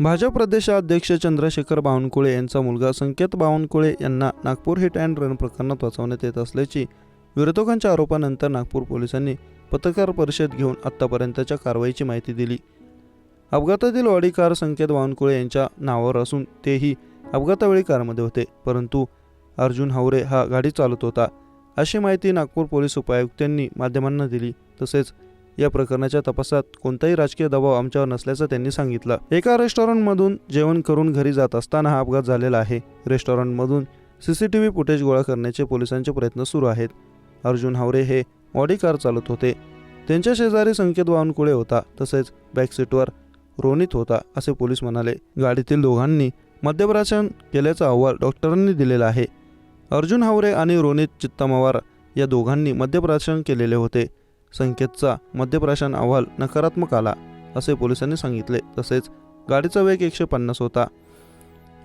भाजप प्रदेशाध्यक्ष चंद्रशेखर बावनकुळे यांचा मुलगा संकेत बावनकुळे यांना नागपूर हिट अँड रन प्रकरणात वाचवण्यात येत असल्याची विरोधकांच्या आरोपानंतर नागपूर पोलिसांनी पत्रकार परिषद घेऊन आत्तापर्यंतच्या कारवाईची माहिती दिली. अपघातातील वाडी कार संकेत बावनकुळे यांच्या नावावर असून तेही अपघातावेळी कारमध्ये होते परंतु अर्जुन हावरे हा गाडी चालत होता अशी माहिती नागपूर पोलीस उपायुक्तांनी माध्यमांना दिली तसेच या प्रकरणाच्या तपासात कोणताही राजकीय दबाव आमच्यावर नसल्याचं त्यांनी सांगितलं. एका रेस्टॉरंटमधून जेवण करून घरी जात असताना हा अपघात झालेला आहे. रेस्टॉरंटमधून सीसीटीव्ही फुटेज गोळा करण्याचे पोलिसांचे प्रयत्न सुरू आहेत. अर्जुन हावरे हे ऑडी कार चालत होते. त्यांच्या शेजारी संकेत बावनकुळे होता तसेच बॅक सीटवर रोनित होता असे पोलीस म्हणाले. गाडीतील दोघांनी मद्यप्राशन केल्याचा अहवाल डॉक्टरांनी दिलेला आहे. अर्जुन हावरे आणि रोनित चित्तमवार या दोघांनी मद्यप्राशन केलेले होते. संकेतचा मध्यप्राशन अहवाल नकारात्मक आला असे पोलिसांनी सांगितले. तसेच गाडीचा वेग एकशे पन्नास होता.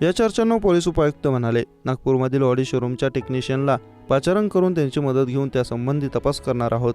या चर्चांना पोलीस उपायुक्त म्हणाले नागपूरमधील ऑडी शोरूमच्या टेक्निशियनला पाचारण करून त्यांची मदत घेऊन त्यासंबंधी तपास करणार आहोत.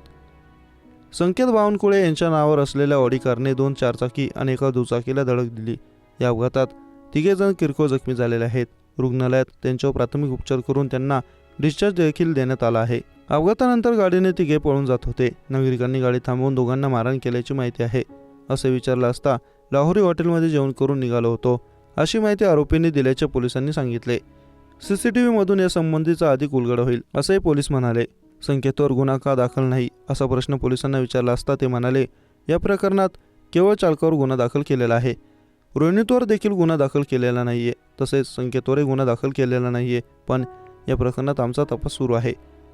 संकेत बावनकुळे यांच्या नावावर असलेल्या ऑडी कारने दोन चारचाकी आणि एका दुचाकीला धडक दिली. या अपघातात तिघे जण किरकोळ जखमी झालेले आहेत. रुग्णालयात त्यांच्यावर प्राथमिक उपचार करून त्यांना डिस्चार्ज देखील देण्यात आला आहे. अपघातानंतर गाडीने तिघे पळून जात होते. नागरिकांनी गाडी थांबवून दोघांना मारहाण केल्याची माहिती आहे. असे विचारलं असता लाहोरी हॉटेलमध्ये जेवण करून निघालो होतो. अशी माहिती आरोपींनी दिल्याचे पोलिसांनी सांगितले. सीसीटीव्हीमधून या संबंधीचा अधिक उलगड होईल असंही पोलीस म्हणाले. संकेतवर गुन्हा का दाखल नाही असा प्रश्न पोलिसांना विचारला असता ते म्हणाले या प्रकरणात केवळ चालकावर गुन्हा दाखल केलेला आहे. रोहिणीतवर देखील गुन्हा दाखल केलेला नाही आहे तसेच संकेतवरही गुन्हा दाखल केलेला नाही आहे पण या प्रकरणात आमचा तपास सुरू आहे.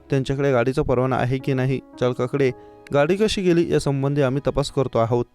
त्यांच्याकडे गाडीचा परवाना आहे की नाही? चालकाकडे गाडी कशी गेली यासंबंधी आम्ही तपास करतो आहोत.